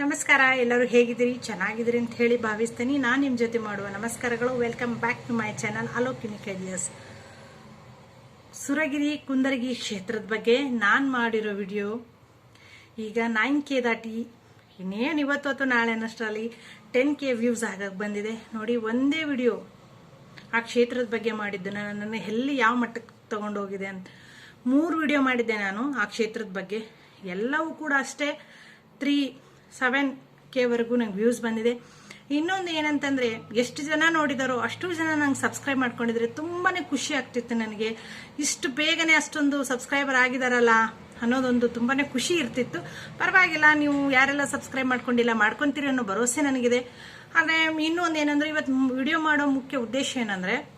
ನಮಸ್ಕಾರ, ಎಲ್ಲರೂ ಹೇಗಿದ್ದೀರಿ? ಚೆನ್ನಾಗಿದ್ದೀರಿ ಅಂತ ಹೇಳಿ ಭಾವಿಸ್ತೀನಿ. ನಾನು ನಿಮ್ಮ ಜೊತೆ ಮಾಡುವ ನಮಸ್ಕಾರಗಳು. Welcome back to my channel ಅಲೋಕಿನಿ ಕೆಡಿಯಸ್ ಸುರಗಿರಿ, ಕುಂದರಗಿ ಕ್ಷೇತ್ರದ ಬಗ್ಗೆ ನಾನು ಮಾಡಿರೋ ವಿಡಿಯೋ ಈಗ ನೈನ್ ಕೆ ದಾಟಿ ಇನ್ನೇನು ಇವತ್ತು ಅಥವಾ ನಾಳೆ ಅನ್ನಷ್ಟರಲ್ಲಿ ಟೆನ್ ಕೆ ವ್ಯೂಸ್ ಆಗಕ್ಕೆ ಬಂದಿದೆ. ನೋಡಿ, ಒಂದೇ ವಿಡಿಯೋ ಆ ಕ್ಷೇತ್ರದ ಬಗ್ಗೆ ಮಾಡಿದ್ದು. ನಾನು ನನ್ನ ಎಲ್ಲಿ ಯಾವ ಮಟ್ಟಕ್ಕೆ ತಗೊಂಡೋಗಿದೆ ಅಂತ ಮೂರು ವಿಡಿಯೋ ಮಾಡಿದ್ದೆ ನಾನು ಆ ಕ್ಷೇತ್ರದ ಬಗ್ಗೆ. ಎಲ್ಲವೂ ಕೂಡ ಅಷ್ಟೇ. ತ್ರೀ ಸೆವೆನ್ ಕೆವರೆಗೂ ನಂಗೆ ವ್ಯೂಸ್ ಬಂದಿದೆ. ಇನ್ನೊಂದು ಏನಂತಂದ್ರೆ, ಎಷ್ಟು ಜನ ನೋಡಿದಾರೋ ಅಷ್ಟು ಜನ ನಂಗೆ ಸಬ್ಸ್ಕ್ರೈಬ್ ಮಾಡ್ಕೊಂಡಿದ್ರೆ ತುಂಬಾನೇ ಖುಷಿ ಆಗ್ತಿತ್ತು ನನಗೆ. ಇಷ್ಟು ಬೇಗನೆ ಅಷ್ಟೊಂದು ಸಬ್ಸ್ಕ್ರೈಬರ್ ಆಗಿದಾರಲ್ಲ ಅನ್ನೋದೊಂದು ತುಂಬಾನೇ ಖುಷಿ ಇರ್ತಿತ್ತು. ಪರವಾಗಿಲ್ಲ, ನೀವು ಯಾರೆಲ್ಲ ಸಬ್ಸ್ಕ್ರೈಬ್ ಮಾಡ್ಕೊಂಡಿಲ್ಲ, ಮಾಡ್ಕೊಂತೀರಿ ಅನ್ನೋ ಭರವಸೆ ನನಗಿದೆ. ಆದರೆ, ಇನ್ನೊಂದು ಏನಂದ್ರೆ, ಇವತ್ತು ವಿಡಿಯೋ ಮಾಡೋ ಮುಖ್ಯ ಉದ್ದೇಶ ಏನಂದ್ರೆ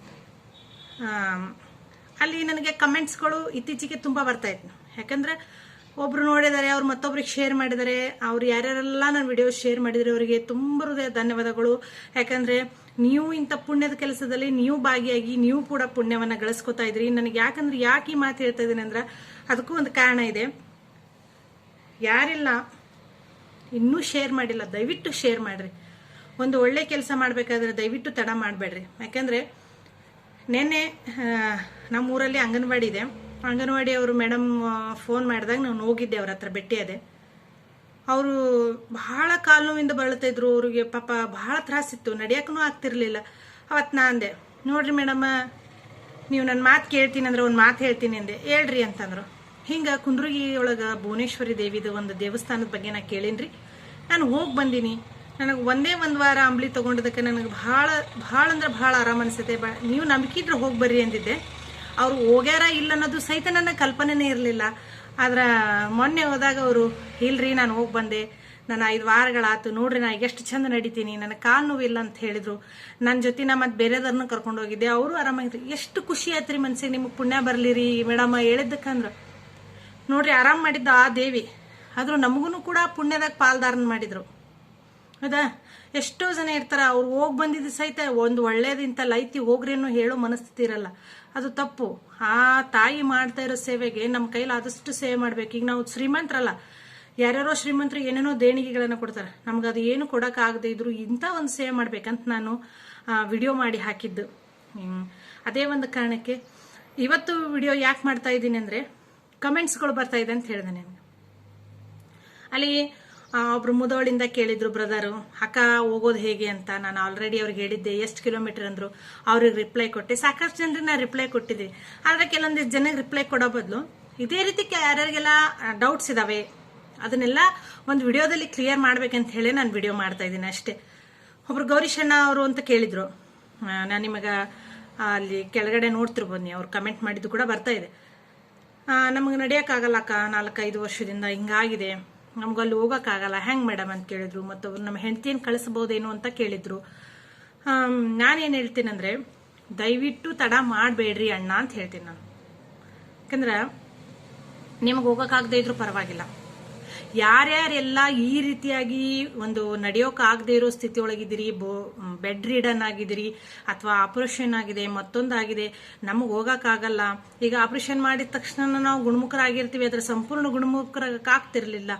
ಅಲ್ಲಿ ನನಗೆ ಕಮೆಂಟ್ಸ್ಗಳು ಇತ್ತೀಚೆಗೆ ತುಂಬ ಬರ್ತಾ ಇತ್ತು. ಯಾಕಂದ್ರೆ ಒಬ್ರು ನೋಡಿದ್ದಾರೆ ಅವ್ರು ಮತ್ತೊಬ್ರಿಗೆ ಶೇರ್ ಮಾಡಿದ್ದಾರೆ ಅವ್ರು ಯಾರ್ಯಾರೆಲ್ಲ ನನ್ನ ವಿಡಿಯೋ ಶೇರ್ ಮಾಡಿದರೆ, ಅವರಿಗೆ ತುಂಬ ಹೃದಯ ಧನ್ಯವಾದಗಳು. ಯಾಕಂದ್ರೆ ನೀವು ಇಂಥ ಪುಣ್ಯದ ಕೆಲಸದಲ್ಲಿ ನೀವು ಭಾಗಿಯಾಗಿ ನೀವು ಕೂಡ ಪುಣ್ಯವನ್ನ ಗಳಿಸ್ಕೊತಾ ಇದ್ರಿ. ನನಗೆ ಯಾಕಂದ್ರೆ ಯಾಕೆ ಈ ಮಾತು ಹೇಳ್ತಾ ಇದ್ದೀನಿ ಅಂದ್ರೆ ಅದಕ್ಕೂ ಒಂದು ಕಾರಣ ಇದೆ. ಯಾರೆಲ್ಲ, ಇನ್ನೂ ಶೇರ್ ಮಾಡಿಲ್ಲ, ದಯವಿಟ್ಟು ಶೇರ್ ಮಾಡ್ರಿ. ಒಂದು ಒಳ್ಳೆ ಕೆಲಸ ಮಾಡಬೇಕಾದ್ರೆ ದಯವಿಟ್ಟು ತಡ ಮಾಡಬೇಡ್ರಿ. ಯಾಕಂದ್ರೆ ನಿನ್ನೆ ನಮ್ಮ ಊರಲ್ಲಿ ಅಂಗನವಾಡಿ ಇದೆ. ಅಂಗನವಾಡಿ ಅವರು ಮೇಡಮ್ ಫೋನ್ ಮಾಡಿದಾಗ ನಾನು ಹೋಗಿದ್ದೆ ಅವ್ರ ಹತ್ರ ಭೇಟಿಯಾದೆ ಅವರು ಬಹಳ ಕಾಲು ನೋವಿಂದ ಬಳಲ್ತಾ ಇದ್ರು, ಅವ್ರಿಗೆ ಪಾಪ ಬಹಳ ತ್ರಾಸಿತ್ತು ನಡೆಯಕ್ಕೂ ಆಗ್ತಿರ್ಲಿಲ್ಲ. ಅವತ್ತು ನಾ ಅಂದೆ, ನೋಡ್ರಿ ಮೇಡಮ್ಮ ನೀವು ನನ್ನ ಮಾತು ಕೇಳ್ತೀನಿ ಅಂದ್ರೆ ಒಂದು ಮಾತು ಹೇಳ್ತೀನಿ ಅಂದೆ. ಹೇಳ್ರಿ ಅಂತಂದ್ರು. ಹಿಂಗೆ ಕುಂದ್ರುಗಿ ಒಳಗೆ ಭುವನೇಶ್ವರಿ ದೇವಿದು ಒಂದು ದೇವಸ್ಥಾನದ ಬಗ್ಗೆ ನಾ ಕೇಳೀನ್ರಿ. ನಾನು ಹೋಗಿ ಬಂದೀನಿ. ನನಗೆ ಒಂದೇ ಒಂದು ವಾರ ಅಂಬ್ಲಿ ತಗೊಂಡದಕ್ಕೆ ನನಗೆ ಭಾಳ ಭಾಳ ಅಂದ್ರೆ ಭಾಳ ಆರಾಮ ಅನಿಸುತ್ತೆ. ಬ, ನೀವು ನಂಬಿಕೆ ಇದ್ರೆ ಹೋಗಿ ಬರ್ರಿ ಅಂದಿದ್ದೆ. ಅವ್ರು ಹೋಗ್ಯಾರ ಇಲ್ಲ ಅನ್ನೋದು ಸಹಿತ ನನ್ನ ಕಲ್ಪನೆನೇ ಇರಲಿಲ್ಲ. ಆದ್ರೆ ಮೊನ್ನೆ ಹೋದಾಗ ಅವರು, ಇಲ್ರಿ ನಾನು ಹೋಗಿ ಬಂದೆ ನಾನು ಐದು ವಾರಗಳಾತು ನೋಡ್ರಿ ನಾ ಎಷ್ಟು ಚಂದ ನಡಿತೀನಿ ನನ್ನ ಕಾಲು ನೋವಿಲ್ಲ ಅಂತ ಹೇಳಿದ್ರು. ನನ್ನ ಜೊತೆ ನಾ ಮತ್ತೆ ಬೇರೆದವ್ರನ್ನ ಕರ್ಕೊಂಡು ಹೋಗಿದ್ದೆ. ಅವರು ಆರಾಮಾಗಿದ್ರು ಎಷ್ಟು ಖುಷಿ ಆಯ್ತ್ರಿ ಮನ್ಸಿಗೆ, ನಿಮಗೆ ಪುಣ್ಯ ಬರಲಿರಿ ಮೇಡಮ್ ಹೇಳಿದ್ದಕ್ಕಂದ್ರು. ನೋಡ್ರಿ ಆರಾಮ್ ಮಾಡಿದ್ದ ಆ ದೇವಿ. ಆದ್ರೂ ನಮಗೂ ಕೂಡ ಪುಣ್ಯದಾಗ ಪಾಲ್ದಾರನ ಮಾಡಿದ್ರು. ಹೌದಾ ಎಷ್ಟೋ ಜನ ಇರ್ತಾರೆ, ಅವ್ರು ಹೋಗಿ ಬಂದಿದ್ದು ಸಹಿತ ಒಂದು ಒಳ್ಳೇದಿಂತ ಲೈತಿ ಹೋಗ್ರಿ ಅನ್ನೋ ಹೇಳೋ ಮನಸ್ಥಿತಿ ಇರಲ್ಲ. ಅದು ತಪ್ಪು. ಆ ತಾಯಿ ಮಾಡ್ತಾ ಇರೋ ಸೇವೆಗೆ ನಮ್ಮ ಕೈಲಿ ಆದಷ್ಟು ಸೇವೆ ಮಾಡ್ಬೇಕು. ಈಗ ನಾವು ಶ್ರೀಮಂತರಲ್ಲ, ಯಾರ್ಯಾರೋ ಶ್ರೀಮಂತರು ಏನೇನೋ ದೇಣಿಗೆಗಳನ್ನು ಕೊಡ್ತಾರೆ. ನಮ್ಗೆ ಅದು ಏನು ಕೊಡೋಕ್ಕಾಗದೇ ಇದ್ರು ಇಂಥ ಒಂದು ಸೇವೆ ಮಾಡ್ಬೇಕಂತ ನಾನು ವಿಡಿಯೋ ಮಾಡಿ ಹಾಕಿದ್ದು. ಅದೇ ಒಂದು ಕಾರಣಕ್ಕೆ ಇವತ್ತು ವಿಡಿಯೋ ಯಾಕೆ ಮಾಡ್ತಾ ಇದ್ದೀನಿ ಅಂದರೆ ಕಮೆಂಟ್ಸ್ಗಳು ಬರ್ತಾ ಇದೆ ಅಂತ ಹೇಳಿದೆ ನಾನು ಅಲ್ಲಿ ಒಬ್ರು ಮುದೋಳಿಂದ ಕೇಳಿದ್ರು, ಬ್ರದರು, ಅಕ್ಕ ಹೋಗೋದು ಹೇಗೆ ಅಂತ ನಾನು ಆಲ್ರೆಡಿ ಅವ್ರಿಗೆ ಹೇಳಿದ್ದೆ, ಎಷ್ಟು ಕಿಲೋಮೀಟರ್ ಅಂದ್ರು, ಅವ್ರಿಗೆ ರಿಪ್ಲೈ ಕೊಟ್ಟೆ. ಸಾಕಷ್ಟು ಜನರಿಗೆ ನಾನು ರಿಪ್ಲೈ ಕೊಟ್ಟಿದ್ದೆ. ಆದರೆ ಕೆಲವೊಂದಿಷ್ಟು ಜನಕ್ಕೆ ರಿಪ್ಲೈ ಕೊಡೋ ಬದಲು ಇದೇ ರೀತಿ ಯಾರ್ಯಾರಿಗೆಲ್ಲ ಡೌಟ್ಸ್ ಇದಾವೆ, ಅದನ್ನೆಲ್ಲ ಒಂದು ವಿಡಿಯೋದಲ್ಲಿ ಕ್ಲಿಯರ್ ಮಾಡ್ಬೇಕಂತ ಹೇಳಿ ನಾನು ವಿಡಿಯೋ ಮಾಡ್ತಾ ಇದ್ದೀನಿ ಅಷ್ಟೇ. ಒಬ್ರು ಗೌರಿಶಣ್ಣ ಅವರು ಅಂತ ಕೇಳಿದ್ರು. ನಾನು ನಿಮಗೆ ಅಲ್ಲಿ ಕೆಳಗಡೆ ನೋಡ್ತಿರ್ಬೋದು ನೀವು ಅವ್ರು ಕಮೆಂಟ್ ಮಾಡಿದ್ದು ಕೂಡ ಬರ್ತಾ ಇದೆ. ನಮಗೆ ನಡೆಯೋಕ್ಕಾಗಲ್ಲ ಅಕ್ಕ, ನಾಲ್ಕೈದು ವರ್ಷದಿಂದ ಹಿಂಗಾಗಿದೆ. ನಮ್ಗೆ ಅಲ್ಲಿ ಹೋಗೋಕ್ಕಾಗಲ್ಲ. ಹೆಂಗೆ ಮೇಡಮ್ ಅಂತ ಕೇಳಿದ್ರು, ಮತ್ತು ಅವ್ರು ನಮ್ಮ ಹೆಂಡತಿಯನ್ನು ಕಳಿಸ್ಬೋದೇನೋ ಅಂತ ಕೇಳಿದ್ರು. ನಾನೇನು ಹೇಳ್ತೀನಂದ್ರೆ, ದಯವಿಟ್ಟು ತಡ ಮಾಡಬೇಡ್ರಿ ಅಣ್ಣ ಅಂತ ಹೇಳ್ತೀನಿ ನಾನು. ಯಾಕಂದ್ರೆ, ನಿಮಗೆ ಹೋಗೋಕ್ಕಾಗದೇ ಇದ್ರು ಪರವಾಗಿಲ್ಲ. ಯಾರ್ಯಾರೆಲ್ಲ ಈ ರೀತಿಯಾಗಿ ಒಂದು ನಡೆಯೋಕ್ಕಾಗದೇ ಇರೋ ಸ್ಥಿತಿ ಒಳಗಿದ್ದೀರಿ ಬೋ ಬೆಡ್ ರೀಡನ್ ಆಗಿದ್ದೀರಿ ಅಥವಾ ಆಪರೇಷನ್ ಆಗಿದೆ, ಮತ್ತೊಂದಾಗಿದೆ, ನಮಗೆ ಹೋಗೋಕ್ಕಾಗಲ್ಲ. ಈಗ ಆಪರೇಷನ್ ಮಾಡಿದ ತಕ್ಷಣ ನಾವು ಗುಣಮುಖರಾಗಿರ್ತೀವಿ, ಅದರ ಸಂಪೂರ್ಣ ಗುಣಮುಖರಾಗ್ತಿರ್ಲಿಲ್ಲ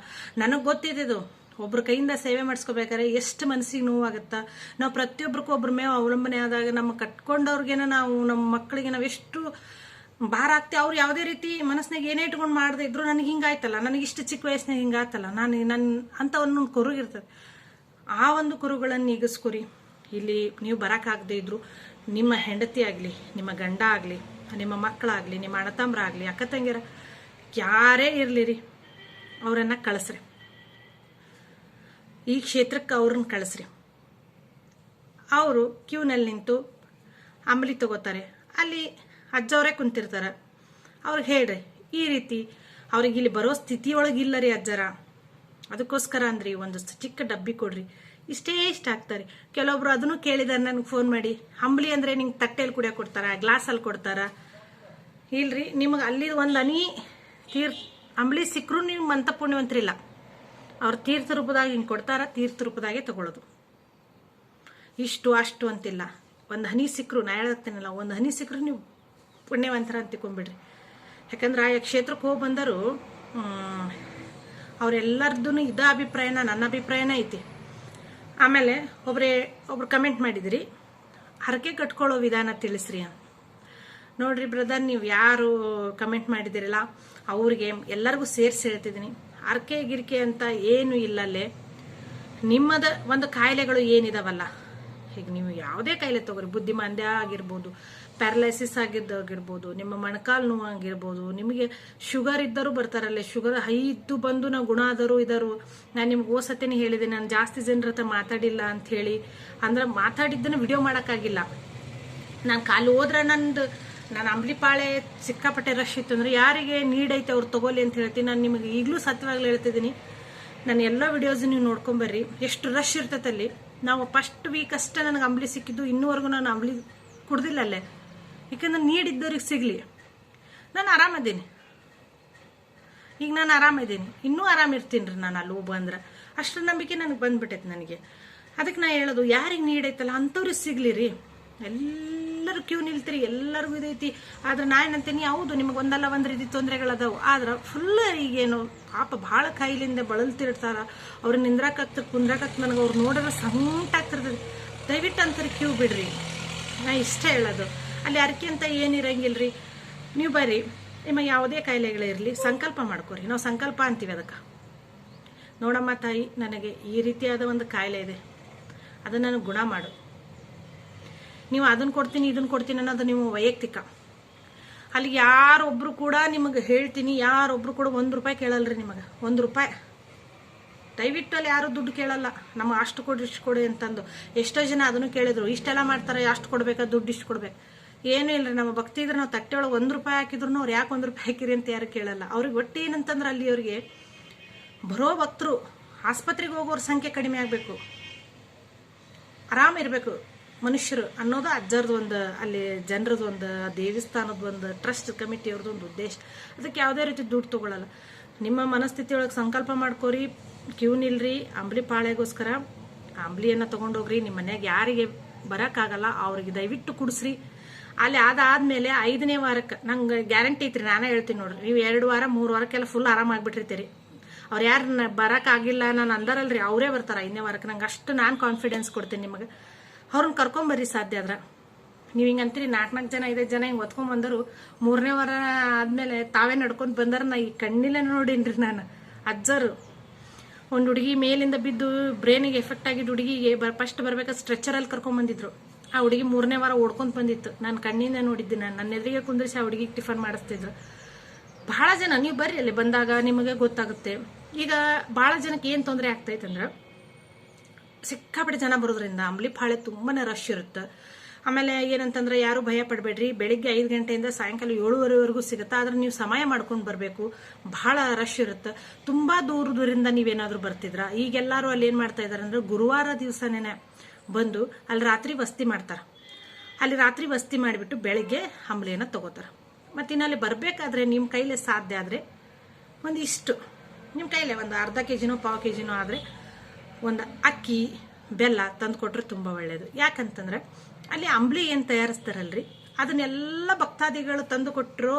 ನನಗೆ ಗೊತ್ತಿದೆ ಇದು. ಒಬ್ರ ಕೈಯಿಂದ ಸೇವೆ ಮಾಡಿಸ್ಕೋಬೇಕಾದ್ರೆ ಎಷ್ಟು ಮನಸ್ಸಿಗೆ ನೋವಾಗುತ್ತಾ. ನಾವು ಪ್ರತಿಯೊಬ್ಬರಿಗೂ ಒಬ್ರ ಮೇಲೆ ಅವಲಂಬನೆ ಆದಾಗ ನಮ್ಮ ಕಟ್ಕೊಂಡವ್ರಿಗೇನ ನಾವು, ನಮ್ಮ ಮಕ್ಕಳಿಗೆ ನಾವೆಷ್ಟು ಭಾರ ಆಗ್ತಿ, ಅವ್ರು ಯಾವುದೇ ರೀತಿ ಮನಸ್ಸಿನಾಗ ಏನೇ ಇಟ್ಕೊಂಡು ಮಾಡದೆ ಇದ್ರು ನನಗೆ ಹಿಂಗಾಯ್ತಲ್ಲ, ನನಗೆ ಇಷ್ಟು ಚಿಕ್ಕ ವಯಸ್ಸಿನಾಗ ಹಿಂಗಾಯ್ತಲ್ಲ ನಾನು ನನ್ನ ಅಂತ ಒಂದೊಂದು ಕುರುಗಿರ್ತದೆ ಆ ಒಂದು ಕುರುಗಳನ್ನು ನೀಗಿಸ್ಕೊರಿ. ಇಲ್ಲಿ ನೀವು ಬರೋಕ್ಕಾಗದೇ ಇದ್ರು, ನಿಮ್ಮ ಹೆಂಡತಿ ಆಗಲಿ, ನಿಮ್ಮ ಗಂಡ ಆಗಲಿ, ನಿಮ್ಮ ಮಕ್ಕಳಾಗಲಿ ನಿಮ್ಮ ಅಣ್ಣತಮ್ಮರ ಆಗಲಿ, ಅಕ್ಕ ತಂಗಿರ ಯಾರೇ ಇರಲಿ ರೀ ಅವರನ್ನು ಕಳಿಸ್ರಿ. ಈ ಕ್ಷೇತ್ರಕ್ಕೆ ಅವ್ರನ್ನ ಕಳಿಸ್ರಿ. ಅವರು ಕ್ಯೂನಲ್ಲಿ ನಿಂತು ಅಂಬಲಿ ತಗೋತಾರೆ. ಅಲ್ಲಿ ಅಜ್ಜವರೇ ಕುಂತಿರ್ತಾರೆ. ಅವ್ರಿಗೆ ಹೇಳ್ರಿ, ಈ ರೀತಿ ಅವ್ರಿಗೆ ಇಲ್ಲಿ ಬರೋ ಸ್ಥಿತಿಯೊಳಗೆ ಇಲ್ಲ ರೀ ಅಜ್ಜರ. ಅದಕ್ಕೋಸ್ಕರ ಅಂದ್ರಿ, ಒಂದು ಚಿಕ್ಕ ಡಬ್ಬಿ ಕೊಡ್ರಿ. ಇಷ್ಟೇ ಇಷ್ಟ ಆಗ್ತಾರೆ. ಕೆಲವೊಬ್ರು ಅದನ್ನು ಕೇಳಿದಾರೆ, ನನಗೆ ಫೋನ್ ಮಾಡಿ. ಅಂಬಲಿ ಅಂದ್ರೆ ನಿಂಗೆ ತಟ್ಟೆಯಲ್ಲಿ ಕುಡಿಯೋಕೆ ಕೊಡ್ತಾರ ಗ್ಲಾಸಲ್ಲಿ ಕೊಡ್ತಾರ. ಇಲ್ರಿ, ನಿಮಗೆ ಅಲ್ಲಿ ಒಂದು ಹನಿ ತೀರ್ ಅಂಬಲಿ ಸಿಕ್ಕರೂ ನೀವು ಮಂತ ಪುಣ್ಯವಂತರಿಲ್ಲ ಅವ್ರು ತೀರ್ಥ ರೂಪದಾಗ ಹಿಂಗೆ ಕೊಡ್ತಾರ, ತೀರ್ಥ ರೂಪದಾಗೆ ತಗೊಳ್ಳೋದು ಇಷ್ಟು ಅಷ್ಟು ಅಂತಿಲ್ಲ. ಒಂದು ಹನಿ ಸಿಕ್ಕರು ನಾ ಹೇಳತ್ತೀನಲ್ಲ ಒಂದು ಹನಿ ಸಿಕ್ಕರು ನೀವು ಪುಣ್ಯವಂತರ ಅಂತ ತಿಕೊಂಡ್ಬಿಡ್ರಿ ಯಾಕಂದ್ರೆ ಆ ಕ್ಷೇತ್ರಕ್ಕೆ ಹೋಗಿ ಬಂದರು ಅವರೆಲ್ಲರದ್ದು ಇದ ಅಭಿಪ್ರಾಯನ, ನನ್ನ ಅಭಿಪ್ರಾಯನ ಐತಿ. ಆಮೇಲೆ ಒಬ್ರೇ, ಒಬ್ರು ಕಮೆಂಟ್ ಮಾಡಿದ್ರಿ, ಹರಕೆ ಕಟ್ಕೊಳ್ಳೋ ವಿಧಾನ ತಿಳಿಸ್ರಿ ಅಂತ. ನೋಡ್ರಿ ಬ್ರದರ್, ನೀವು ಯಾರು ಕಮೆಂಟ್ ಮಾಡಿದಿರಲ್ಲ, ಅವ್ರಿಗೆ ಎಲ್ಲರಿಗೂ ಸೇರಿಸಿ ಹೇಳ್ತಿದ್ದೀನಿ. ಹರಕೆ ಗಿರಿಕೆ ಅಂತ ಏನು ಇಲ್ಲಲ್ಲೇ. ನಿಮ್ಮದ ಒಂದು ಕಾಯಿಲೆಗಳು ಏನಿದಾವಲ್ಲ ಈಗ ನೀವು ಯಾವುದೇ ಕಾಯಿಲೆ ತಗೋರಿ, ಬುದ್ಧಿಮಾಂದ್ಯ ಆಗಿರ್ಬೋದು ಪ್ಯಾರಲೈಸಿಸ್ ಆಗಿದ್ದಾಗಿರ್ಬೋದು, ನಿಮ್ಮ ಮೊಣಕಾಲು ನೋವು ಆಗಿರ್ಬೋದು, ನಿಮಗೆ ಶುಗರ್ ಇದ್ದರೂ ಬರ್ತಾರಲ್ಲೇ ಶುಗರ್ ಹೈ ಇದ್ದು ಬಂದು ನಾವು ಗುಣ ಆದರೂ ಇದರು. ನಾನು ನಿಮ್ಗೆ ಓಸತ್ತೇನೆ ಹೇಳಿದೆ, ನಾನು ಜಾಸ್ತಿ ಜನರ ಹತ್ರ ಮಾತಾಡಿಲ್ಲ ಅಂತ ಹೇಳಿ ಅಂದ್ರೆ ಮಾತಾಡಿದ್ದನ್ನು ವಿಡಿಯೋ ಮಾಡೋಕ್ಕಾಗಿಲ್ಲ. ನಾನು ಕಾಲು ಹೋದ್ರೆ ನಂದು, ನಾನು ಅಂಬ್ಲಿಪಾಳೆ ಸಿಕ್ಕಾಪಟ್ಟೆ ರಶ್ ಇತ್ತು ಅಂದರೆ ಯಾರಿಗೆ ಐತೆ ಅವ್ರು ತಗೋಲಿ ಅಂತ ಹೇಳ್ತೀನಿ. ನಾನು ನಿಮಗೆ ಈಗಲೂ ಸತ್ಯವಾಗ್ಲೂ ಹೇಳ್ತಿದ್ದೀನಿ. ನಾನು ಎಲ್ಲ ವಿಡಿಯೋಸ್ ನೀವು ನೋಡ್ಕೊಂಬರ್ರಿ. ಎಷ್ಟು ರಶ್ ಇರ್ತೈತಲ್ಲಿ ನಾವು ಫಸ್ಟ್ ವೀಕ್ ಅಷ್ಟೇ ನನಗೆ ಅಂಬ್ಲಿ ಸಿಕ್ಕಿದ್ದು, ಇನ್ನೂವರೆಗೂ ನಾನು ಅಂಬ್ಲಿ ಕುಡ್ದಿಲ್ಲ ಅಲ್ಲೇ ಯಾಕಂದ್ರೆ ನೀಡಿದ್ದವ್ರಿಗೆ ಸಿಗಲಿ. ನಾನು ಆರಾಮದೀನಿ. ಈಗ ನಾನು ಆರಾಮಿದ್ದೀನಿ ಇನ್ನೂ ಆರಾಮಿರ್ತೀನಿ ರೀ ನಾನು ಅಲ್ಲಿ ಬಂದ್ರೆ. ಅಷ್ಟರ ನಂಬಿಕೆ ನನಗೆ ಬಂದ್ಬಿಟ್ಟೈತೆ ನನಗೆ. ಅದಕ್ಕೆ ನಾ ಹೇಳೋದು, ಯಾರಿಗೆ ನೀಡೈತಲ್ಲ ಅಂಥವ್ರಿಗೆ ಸಿಗ್ಲಿ ರೀ ಎಲ್ಲರೂ ಕ್ಯೂ ನಿಲ್ತೀರಿ, ಎಲ್ಲರಿಗೂ ಇದೈತಿ. ಆದ್ರೆ ನಾ ಏನಂತೀನಿ, ಹೌದು, ನಿಮಗೆ ಒಂದಲ್ಲ ಒಂದು ರೀತಿ ತೊಂದರೆಗಳದಾವು ಆದ್ರೆ ಫುಲ್ ಈಗೇನು ಪಾಪ ಭಾಳ ಕೈಲಿಂದ ಬಳಲ್ತಿರ್ತಾರ. ಅವ್ರು ನಿಂದ್ರಾಕತ್ತ ಕುಂದ್ರಾಕತ್ತ ನನಗೆ ಅವ್ರು ನೋಡಿದ್ರೆ ಸಂಕಟ ಆಗ್ತಿರ್ತದೆ. ದಯವಿಟ್ಟು ಅಂತಾರೆ ಕ್ಯೂ ಬಿಡ್ರಿ. ನಾ ಇಷ್ಟ ಹೇಳೋದು. ಅಲ್ಲಿ ಅರಕೆ ಅಂತ ಏನಿರಂಗಿಲ್ರಿ ನೀವು ಬರ್ರಿ. ನಿಮಗೆ ಯಾವುದೇ ಕಾಯಿಲೆಗಳಿರಲಿ ಸಂಕಲ್ಪ ಮಾಡ್ಕೊರಿ. ನಾವು ಸಂಕಲ್ಪ ಅಂತೀವಿ ಅದಕ್ಕೆ. ನೋಡಮ್ಮ ತಾಯಿ, ನನಗೆ ಈ ರೀತಿಯಾದ ಒಂದು ಕಾಯಿಲೆ ಇದೆ. ಅದನ್ನು ನನಗೆ ಗುಣ ಮಾಡು. ನೀವು ಅದನ್ನು ಕೊಡ್ತೀನಿ ಇದನ್ನು ಕೊಡ್ತೀನಿ ಅನ್ನೋದು ನೀವು ವೈಯಕ್ತಿಕ. ಅಲ್ಲಿ ಯಾರೊಬ್ರು ಕೂಡ ನಿಮಗೆ ಹೇಳ್ತೀನಿ, ಯಾರೊಬ್ರು ಕೂಡ ಒಂದು ರೂಪಾಯಿ ಕೇಳಲ್ರಿ ನಿಮಗೆ. ಒಂದು ರೂಪಾಯಿ. ದಯವಿಟ್ಟು ಅಲ್ಲಿ ಯಾರು ದುಡ್ಡು ಕೇಳಲ್ಲ. ನಮಗೆ ಅಷ್ಟು ಕೊಡಿ, ಇಷ್ಟು ಕೊಡಿ ಅಂತಂದು. ಎಷ್ಟೋ ಜನ ಅದನ್ನು ಕೇಳಿದ್ರು. ಇಷ್ಟೆಲ್ಲ ಮಾಡ್ತಾರೆ, ಅಷ್ಟು ಕೊಡ್ಬೇಕಾ? ದುಡ್ಡು ಇಷ್ಟು ಕೊಡ್ಬೇಕು. ಏನೂ ಇಲ್ಲರಿ ನಮ್ಮ ಭಕ್ತಿ ಇದ್ರೆ ನಾವು ತಟ್ಟೆ ಒಳಗೆ ಒಂದು ರೂಪಾಯಿ ಹಾಕಿದ್ರು ಅವ್ರು ಯಾಕೆ ಒಂದು ರೂಪಾಯಿ ಹಾಕಿರಿ ಅಂತ ಯಾರು ಕೇಳಲ್ಲ. ಅವ್ರಿಗೆ ಒಟ್ಟು ಏನಂತಂದ್ರೆ ಅಲ್ಲಿ ಅವ್ರಿಗೆ ಬರೋ ಭಕ್ತರು ಆಸ್ಪತ್ರೆಗೆ ಹೋಗೋರ ಸಂಖ್ಯೆ ಕಡಿಮೆ ಆಗಬೇಕು. ಆರಾಮಿರಬೇಕು ಮನುಷ್ಯರು ಅನ್ನೋದು ಅಜ್ಜರದು ಒಂದು, ಅಲ್ಲಿ ಜನರದ್ದು ಒಂದು, ದೇವಸ್ಥಾನದ ಒಂದು, ಟ್ರಸ್ಟ್ ಕಮಿಟಿ ಅವ್ರದ್ದು ಒಂದು ಉದ್ದೇಶ. ಅದಕ್ಕೆ ಯಾವುದೇ ರೀತಿ ದುಡ್ಡು ತಗೊಳ್ಳಲ್ಲ ನಿಮ್ಮ ಮನಸ್ಥಿತಿ ಒಳಗೆ ಸಂಕಲ್ಪ ಮಾಡ್ಕೋರಿ, ಕ್ಯೂ ನಿಲ್ರಿ, ಅಂಬ್ಲಿ ಪಾಳೆಗೋಸ್ಕರ ಅಂಬ್ಲಿಯನ್ನು ತೊಗೊಂಡೋಗ್ರಿ ನಿಮ್ಮ ಮನ್ಯಾಗ ಯಾರಿಗೆ ಬರೋಕ್ಕಾಗಲ್ಲ, ಅವ್ರಿಗೆ ದಯವಿಟ್ಟು ಕುಡಿಸ್ರಿ. ಅಲ್ಲಿ ಅದಾದ್ಮೇಲೆ ಐದನೇ ವಾರಕ್ಕೆ, ನಂಗೆ ಗ್ಯಾರಂಟಿ ಐತ್ರಿ, ನಾನು ಹೇಳ್ತೀನಿ ನೋಡ್ರಿ. ನೀವು ಎರಡು ವಾರ, ಮೂರು ವಾರಕ್ಕೆಲ್ಲ ಫುಲ್ ಆರಾಮಾಗ್ಬಿಟ್ಟಿರ್ತೀರಿ ಅವ್ರು ಯಾರು ಬರೋಕ್ಕಾಗಿಲ್ಲ ನಾನು ಅಂದಾರಲ್ರಿ, ಅವರೇ ಬರ್ತಾರೆ ಐದನೇ ವಾರಕ್ಕೆ. ನಂಗೆ ಅಷ್ಟು ನಾನು ಕಾನ್ಫಿಡೆನ್ಸ್ ಕೊಡ್ತೀನಿ ನಿಮಗೆ. ಅವ್ರನ್ನ ಕರ್ಕೊಂಬರ್ರಿ ಸಾಧ್ಯ ಆದ್ರೆ. ನೀವು ಹಿಂಗೆ ಅಂತೀರಿ ನಾಲ್ಕು ನಾಲ್ಕು ಜನ ಐದೈದು ಜನ ಹಿಂಗೆ ಒತ್ಕೊಂಡ್ ಬಂದರು. ಮೂರನೇ ವಾರ ಆದಮೇಲೆ ತಾವೇ ನಡ್ಕೊಂಡು ಬಂದಾರ ನಾ ಈ ಕಣ್ಣಿಲ್ಲ ರೀ ನಾನು. ಅಜ್ಜರು. ಒಂದು ಹುಡುಗಿ ಮೇಲಿಂದ ಬಿದ್ದು ಬ್ರೈನಿಗೆ ಎಫೆಕ್ಟ್ ಆಗಿದ್ದು ಹುಡುಗಿಗೆ ಬರ್ ಫಸ್ಟ್ ಬರ್ಬೇಕಾದ್ರೆ ಸ್ಟ್ರೆಚರಲ್ಲಿ ಕರ್ಕೊಂಬಂದಿದ್ರು ಆ ಹುಡುಗಿ ಮೂರನೇ ವಾರ ಓಡ್ಕೊಂಡು ಬಂದಿತ್ತು. ನಾನು ಕಣ್ಣಿಂದ ನೋಡಿದ್ದೆ ನಾನು. ನನ್ನ ಎದುರಿಗೆ ಕುಂದ್ರಿಸಿ ಆ ಹುಡುಗಿಗೆ ಟಿಫನ್ ಮಾಡಿಸ್ತಿದ್ರು. ಬಹಳ ಜನ, ನೀವು ಬರ್ರಿ ಅಲ್ಲಿ ಬಂದಾಗ, ನಿಮಗೆ ಗೊತ್ತಾಗುತ್ತೆ. ಈಗ ಬಹಳ ಜನಕ್ಕೆ ಏನು ತೊಂದರೆ ಆಗ್ತೈತಂದ್ರೆ ಸಿಕ್ಕಾಪಟ್ಟೆ ಜನ ಬರೋದ್ರಿಂದ ಅಂಬ್ಲಿ ಪಾಳೆ ತುಂಬಾ ರಶ್ ಇರುತ್ತೆ. ಆಮೇಲೆ ಏನಂತಂದ್ರೆ, ಯಾರು ಭಯ ಪಡಬೇಡ್ರಿ. ಬೆಳಿಗ್ಗೆ ಐದು ಗಂಟೆಯಿಂದ ಸಾಯಂಕಾಲ ಏಳುವರೆವರೆಗೂ ಸಿಗುತ್ತೆ. ಆದ್ರೆ ನೀವು ಸಮಯ ಮಾಡ್ಕೊಂಡು ಬರಬೇಕು. ಬಹಳ ರಶ್ ಇರುತ್ತೆ. ತುಂಬಾ ದೂರ ದೂರಿಂದ ನೀವೇನಾದ್ರೂ ಬರ್ತಿದ್ರ? ಈಗೆಲ್ಲರೂ ಅಲ್ಲಿ ಏನು ಮಾಡ್ತಾ ಇದಾರೆ ಅಂದ್ರೆ, ಗುರುವಾರ ದಿವಸನೇ ಬಂದು ಅಲ್ಲಿ ರಾತ್ರಿ ವಸ್ತಿ ಮಾಡ್ತಾರೆ. ಅಲ್ಲಿ ರಾತ್ರಿ ವಸ್ತಿ ಮಾಡಿಬಿಟ್ಟು ಬೆಳಿಗ್ಗೆ ಅಂಬ್ಲಿಯನ್ನು ತಗೋತಾರೆ. ಮತ್ತು ಇನ್ನಲ್ಲಿ ಬರಬೇಕಾದ್ರೆ ನಿಮ್ಮ ಕೈಲೇ ಸಾಧ್ಯ ಆದರೆ ಒಂದು ಇಷ್ಟು ನಿಮ್ಮ ಕೈಲೇ ಒಂದು ಅರ್ಧ ಕೆ ಜಿನೋ ಪಾವು ಕೆ ಜಿನೋ ಆದರೆ ಒಂದು ಅಕ್ಕಿ, ಬೆಲ್ಲ ತಂದು ಕೊಟ್ಟರೆ ತುಂಬ ಒಳ್ಳೆಯದು ಯಾಕಂತಂದ್ರೆ ಅಲ್ಲಿ ಅಂಬ್ಲಿ ಏನು ತಯಾರಿಸ್ತಾರಲ್ರಿ? ಅದನ್ನೆಲ್ಲ ಭಕ್ತಾದಿಗಳು ತಂದು ಕೊಟ್ಟರು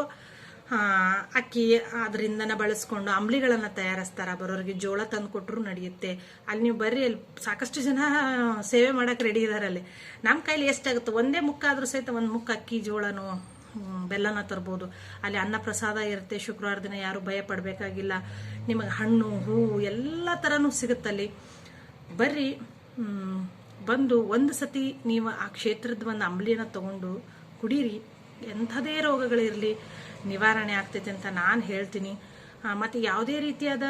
ಅಕ್ಕಿ ಅದರಿಂದನ ಬಳಸ್ಕೊಂಡು ಅಂಬ್ಲಿಗಳನ್ನು ತಯಾರಿಸ್ತಾರ. ಬರೋರಿಗೆ ಜೋಳ ತಂದು ಕೊಟ್ಟರು ನಡೆಯುತ್ತೆ. ಅಲ್ಲಿ ನೀವು ಬರ್ರಿ, ಅಲ್ಲಿ ಸಾಕಷ್ಟು ಜನ ಸೇವೆ ಮಾಡಕ್ಕೆ ರೆಡಿ ಇದಾರೆ ಅಲ್ಲಿ. ನಮ್ಮ ಕೈಲಿ ಎಷ್ಟಾಗುತ್ತೆ? ಒಂದೇ ಮುಕ್ಕ ಆದ್ರೂ ಸಹಿತ ಒಂದು ಮುಕ್ಕ ಅಕ್ಕಿ, ಜೋಳನೋ ಬೆಲ್ಲನ ತರ್ಬೋದು. ಅಲ್ಲಿ ಅನ್ನ ಪ್ರಸಾದ ಇರುತ್ತೆ. ಶುಕ್ರವಾರ ದಿನ ಯಾರು ಭಯ ಪಡಬೇಕಾಗಿಲ್ಲ. ನಿಮಗೆ ಹಣ್ಣು, ಹೂವು ಎಲ್ಲ ಥರನೂ ಸಿಗುತ್ತಲ್ಲಿ ಬರ್ರಿ ಬಂದು ಒಂದು ಸತಿ ನೀವು ಆ ಕ್ಷೇತ್ರದ ಒಂದು ಅಂಬ್ಲಿಯನ್ನು ತಗೊಂಡು ಕುಡೀರಿ. ಎಂಥದೇ ರೋಗಗಳಿರಲಿ. ನಿವಾರಣೆ ಆಗ್ತೈತೆ ಅಂತ ನಾನು ಹೇಳ್ತೀನಿ. ಮತ್ತು ಯಾವುದೇ ರೀತಿಯಾದ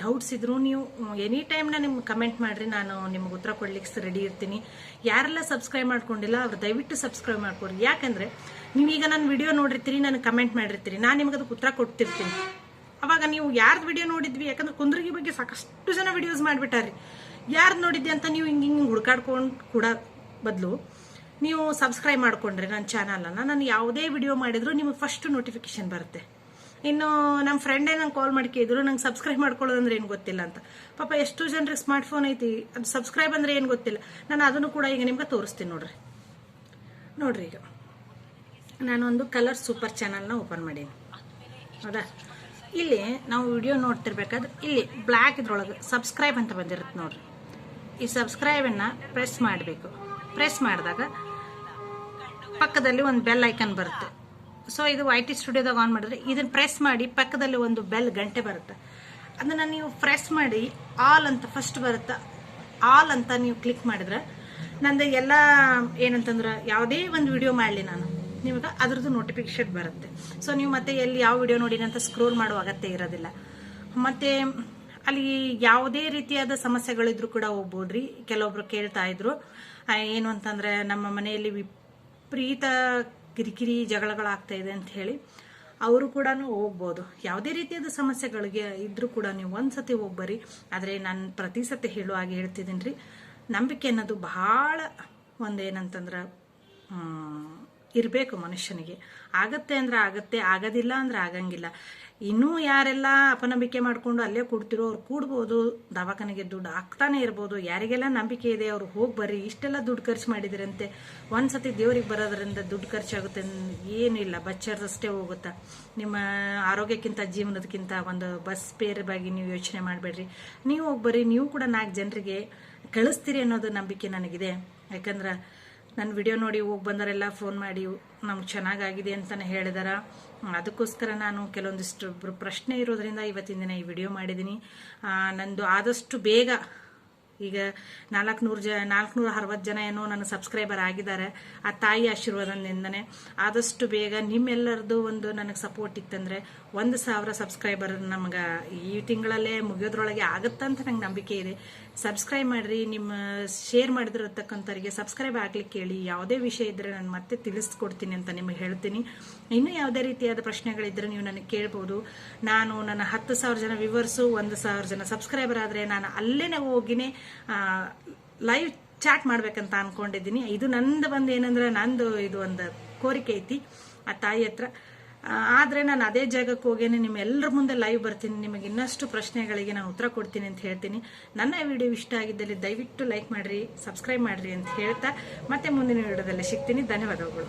ಡೌಟ್ಸ್ ಇದ್ರೂ ನೀವು ಎನಿ ಟೈಮ್ನ ನಿಮ್ಗೆ ಕಮೆಂಟ್ ಮಾಡಿರಿ, ನಾನು ನಿಮ್ಗೆ ಉತ್ತರ ಕೊಡ್ಲಿಕ್ಕೆ ರೆಡಿ ಇರ್ತೀನಿ. ಯಾರೆಲ್ಲ ಸಬ್ಸ್ಕ್ರೈಬ್ ಮಾಡ್ಕೊಂಡಿಲ್ಲ, ಅವ್ರು ದಯವಿಟ್ಟು ಸಬ್ಸ್ಕ್ರೈಬ್ ಮಾಡ್ಕೊಡ್ರಿ. ಯಾಕಂದರೆ, ನೀವೀಗ ನನ್ನ ವಿಡಿಯೋ ನೋಡಿರ್ತೀರಿ ನನಗೆ ಕಮೆಂಟ್ ಮಾಡಿರ್ತೀರಿ, ನಾನು ನಿಮಗೆ ಅದಕ್ಕೆ ಉತ್ತರ ಕೊಡ್ತಿರ್ತೀನಿ. ಅವಾಗ ನೀವು ಯಾರ್ದು ವಿಡಿಯೋ ನೋಡಿದ್ವಿ, ಯಾಕಂದ್ರೆ ಕುಂದ್ರಿಗೆ ಬಗ್ಗೆ ಸಾಕಷ್ಟು ಜನ ವಿಡಿಯೋಸ್ ಮಾಡಿಬಿಟ್ಟಾರ್ರಿ. ಯಾರ್ದು ನೋಡಿದ್ದೆ ಅಂತ ನೀವು ಹಿಂಗೆ ಹಿಂಗೆ ಹುಡ್ಕಾಡ್ಕೊಂಡು ಕೂಡ ಬದಲು ನೀವು ಸಬ್ಸ್ಕ್ರೈಬ್ ಮಾಡ್ಕೊಂಡ್ರೆ ನನ್ನ ಚಾನಲನ್ನು ನಾನು ಯಾವುದೇ ವಿಡಿಯೋ ಮಾಡಿದ್ರು ನಿಮಗೆ ಫಸ್ಟ್ ನೋಟಿಫಿಕೇಶನ್ ಬರುತ್ತೆ. ಇನ್ನು ನಮ್ಮ ಫ್ರೆಂಡೇ ನಂಗೆ ಕಾಲ್ ಮಾಡಿ ಕೇಳಿದ್ರು, ನಂಗೆ ಸಬ್ಸ್ಕ್ರೈಬ್ ಮಾಡ್ಕೊಳ್ಳೋದಂದ್ರೆ ಏನು ಗೊತ್ತಿಲ್ಲ ಅಂತ. ಪಾಪ ಎಷ್ಟು ಜನರಿಗೆ ಸ್ಮಾರ್ಟ್ ಫೋನ್ ಐತಿ, ಅದು ಸಬ್ಸ್ಕ್ರೈಬ್ ಅಂದ್ರೆ ಏನು ಗೊತ್ತಿಲ್ಲ. ನಾನು ಅದನ್ನು ಕೂಡ ಈಗ ನಿಮ್ಗೆ ತೋರಿಸ್ತೀನಿ ನೋಡ್ರಿ. ನೋಡ್ರಿ ಈಗ. ನಾನೊಂದು ಕಲರ್ ಸೂಪರ್ ಚಾನಲ್ನ ಓಪನ್ ಮಾಡೀನಿ. ಹೌದಾ? ಇಲ್ಲಿ ನಾವು ವಿಡಿಯೋ ನೋಡ್ತಿರ್ಬೇಕಾದ್ರೆ ಇಲ್ಲಿ ಬ್ಲ್ಯಾಕ್ ಇದ್ರೊಳಗೆ ಸಬ್ಸ್ಕ್ರೈಬ್ ಅಂತ ಬಂದಿರುತ್ತೆ ನೋಡ್ರಿ. ಈ ಸಬ್ಸ್ಕ್ರೈಬನ್ನು ಪ್ರೆಸ್ ಮಾಡಬೇಕು. ಪ್ರೆಸ್ ಮಾಡಿದಾಗ ಪಕ್ಕದಲ್ಲಿ ಒಂದು ಬೆಲ್ ಐಕನ್ ಬರುತ್ತೆ. ಸೊ ಇದು ವೈ ಟಿ ಸ್ಟುಡಿಯೋದಾಗ ಆನ್ ಮಾಡಿದ್ರೆ ಇದನ್ನು ಪ್ರೆಸ್ ಮಾಡಿ ಪಕ್ಕದಲ್ಲಿ ಒಂದು ಬೆಲ್ ಗಂಟೆ ಬರುತ್ತೆ. ಅದನ್ನು ನೀವು ಪ್ರೆಸ್ ಮಾಡಿ ಆಲ್ ಅಂತ ಫಸ್ಟ್ ಬರುತ್ತೆ. ಆಲ್ ಅಂತ ನೀವು ಕ್ಲಿಕ್ ಮಾಡಿದ್ರೆ, ನಂದು ಎಲ್ಲ ಏನಂತಂದ್ರೆ ಯಾವುದೇ ಒಂದು ವಿಡಿಯೋ ಮಾಡಲಿ ನಾನು. ನಿಮಗೆ ಅದ್ರದ್ದು ನೋಟಿಫಿಕೇಶನ್ ಬರುತ್ತೆ. ಸೊ ನೀವು ಮತ್ತೆ ಎಲ್ಲಿ ಯಾವ ವಿಡಿಯೋ ನೋಡಿನ ಅಂತ ಸ್ಕ್ರೋಲ್ ಮಾಡುವ ಅಗತ್ಯ ಇರೋದಿಲ್ಲ. ಮತ್ತೆ ಅಲ್ಲಿ ಯಾವುದೇ ರೀತಿಯಾದ ಸಮಸ್ಯೆಗಳಿದ್ರು ಕೂಡ ಹೋಗ್ಬೋದ್ರಿ. ಕೆಲವೊಬ್ರು ಕೇಳ್ತಾ ಇದ್ರು. ಏನು ಅಂತಂದ್ರೆ ನಮ್ಮ ಮನೆಯಲ್ಲಿ ವಿಪರೀತ ಕಿರಿಕಿರಿ ಜಗಳಗಳಾಗ್ತಾ ಇದೆ ಅಂತ ಹೇಳಿ ಅವರು ಕೂಡ ಹೋಗ್ಬೋದು. ಯಾವುದೇ ರೀತಿಯಾದ ಸಮಸ್ಯೆಗಳಿಗೆ ಇದ್ರೂ ಕೂಡ ನೀವು ಒಂದ್ಸತಿ ಹೋಗ್ಬರಿ. ಆದರೆ ನಾನು ಪ್ರತಿ ಸತಿ ಹೇಳುವ ಹಾಗೆ ಹೇಳ್ತಿದ್ದೀನಿ ರೀ. ನಂಬಿಕೆ ಅನ್ನೋದು ಬಹಳ ಒಂದೇನಂತಂದ್ರೆ ಇರಬೇಕು ಮನುಷ್ಯನಿಗೆ. ಆಗತ್ತೆ ಅಂದ್ರೆ ಆಗತ್ತೆ, ಆಗೋದಿಲ್ಲ ಅಂದ್ರೆ ಆಗಂಗಿಲ್ಲ. ಇನ್ನೂ ಯಾರೆಲ್ಲ ಅಪನಂಬಿಕೆ ಮಾಡಿಕೊಂಡು ಅಲ್ಲೇ ಕೂಡ್ತಿರೋ ಅವ್ರು ಕೂಡ್ಬೋದು, ದವಾಖಾನೆಗೆ ದುಡ್ಡು ಹಾಕ್ತಾನೆ ಇರ್ಬೋದು, ಯಾರಿಗೆಲ್ಲ ನಂಬಿಕೆ ಇದೆ ಅವ್ರು ಹೋಗಿ ಬರ್ರಿ, ಇಷ್ಟೆಲ್ಲ ದುಡ್ಡು ಖರ್ಚು ಮಾಡಿದಿರಂತೆ. ಒಂದ್ಸತಿ ದೇವ್ರಿಗೆ ಬರೋದ್ರಿಂದ ದುಡ್ಡು ಖರ್ಚಾಗುತ್ತೆ ಏನಿಲ್ಲ, ಬಚ್ಚರ್ದಷ್ಟೇ ಹೋಗುತ್ತಾ. ನಿಮ್ಮ ಆರೋಗ್ಯಕ್ಕಿಂತ, ಜೀವನದಕ್ಕಿಂತ ಒಂದು ಬಸ್ ಪೇರ್ ಬಗ್ಗೆ ನೀವು ಯೋಚನೆ ಮಾಡಬೇಡ್ರಿ. ನೀವು ಹೋಗಿ ಬರ್ರಿ, ನೀವು ಕೂಡ ನಾಲ್ಕು ಜನರಿಗೆ ಕಳಿಸ್ತೀರಿ ಅನ್ನೋದು ನಂಬಿಕೆ ನನಗಿದೆ. ಯಾಕಂದ್ರೆ ನನ್ನ ವಿಡಿಯೋ ನೋಡಿ ಹೋಗಿ ಬಂದರೆಲ್ಲ ಫೋನ್ ಮಾಡಿ, ನಮ್ಗೆ ಚೆನ್ನಾಗಾಗಿದೆ ಅಂತಾನೆ ಹೇಳಿದಾರ. ಅದಕ್ಕೋಸ್ಕರ ನಾನು ಕೆಲವೊಂದಿಷ್ಟು ಪ್ರಶ್ನೆ ಇರೋದ್ರಿಂದ ಇವತ್ತಿನ ದಿನ ಈ ವಿಡಿಯೋ ಮಾಡಿದ್ದೀನಿ ನಂದು ಆದಷ್ಟು ಬೇಗ ಈಗ ನಾಲ್ಕುನೂರು ಜ, ನಾಲ್ಕುನೂರ ಅರವತ್ತು ಜನ ಏನೋ ನನ್ನ ಸಬ್ಸ್ಕ್ರೈಬರ್ ಆಗಿದ್ದಾರೆ. ಆ ತಾಯಿ ಆಶೀರ್ವಾದದಿಂದನೇ ಆದಷ್ಟು ಬೇಗ ನಿಮ್ಮೆಲ್ಲರದು ಒಂದು ನನಗೆ ಸಪೋರ್ಟ್ ಇತ್ತಂದರೆ ಒಂದು ಸಾವಿರ ಸಬ್ಸ್ಕ್ರೈಬರ್ ನಮ್ಗೆ ಈ ತಿಂಗಳಲ್ಲೇ ಮುಗಿಯೋದ್ರೊಳಗೆ ಆಗುತ್ತಂತ ನಂಗೆ ನಂಬಿಕೆ ಇದೆ. ಸಬ್ಸ್ಕ್ರೈಬ್ ಮಾಡ್ರಿ, ನಿಮ್ಮ ಶೇರ್ ಮಾಡಿದಿರತಕ್ಕಂಥವ್ರಿಗೆ ಸಬ್ಸ್ಕ್ರೈಬ್ ಆಗ್ಲಿಕ್ಕೆ ಹೇಳಿ ಯಾವುದೇ ವಿಷಯ ಇದ್ರೆ ನಾನು ಮತ್ತೆ ತಿಳಿಸ್ಕೊಡ್ತೀನಿ ಅಂತ ನಿಮಗೆ ಹೇಳ್ತೀನಿ. ಇನ್ನೂ ಯಾವುದೇ ರೀತಿಯಾದ ಪ್ರಶ್ನೆಗಳಿದ್ರೆ ನೀವು ನನಗೆ ಕೇಳ್ಬೋದು. ನಾನು ನನ್ನ ಹತ್ತು ಸಾವಿರ ಜನ ವಿವರ್ಸು ಒಂದು ಸಾವಿರ ಜನ ಸಬ್ಸ್ಕ್ರೈಬರ್ ಆದರೆ ನಾನು ಅಲ್ಲೇನೆ ಹೋಗಿನೇ ಲೈವ್ ಚಾಟ್ ಮಾಡ್ಬೇಕಂತ ಅನ್ಕೊಂಡಿದ್ದೀನಿ. ಇದು ನಂದು ಬಂದು ಏನಂದ್ರೆ, ನಂದು ಇದು ಒಂದು ಕೋರಿಕೆ ಐತಿ. ಆ ತಾಯಿ ಹತ್ರ ಆದ್ರೆ ನಾನು ಅದೇ ಜಾಗಕ್ಕೆ ಹೋಗೇನೆ ನಿಮ್ಮೆಲ್ಲರ ಮುಂದೆ ಲೈವ್ ಬರ್ತೀನಿ, ನಿಮಗೆ ಇನ್ನಷ್ಟು ಪ್ರಶ್ನೆಗಳಿಗೆ ನಾನು ಉತ್ತರ ಕೊಡ್ತೀನಿ ಅಂತ ಹೇಳ್ತೀನಿ. ನನ್ನ ವಿಡಿಯೋ ಇಷ್ಟ ಆಗಿದ್ದಲ್ಲಿ ದಯವಿಟ್ಟು ಲೈಕ್ ಮಾಡ್ರಿ ಸಬ್ಸ್ಕ್ರೈಬ್ ಮಾಡ್ರಿ ಅಂತ ಹೇಳ್ತಾ ಮತ್ತೆ ಮುಂದಿನ ವಿಡಿಯೋದಲ್ಲಿ ಸಿಗ್ತೀನಿ. ಧನ್ಯವಾದಗಳು.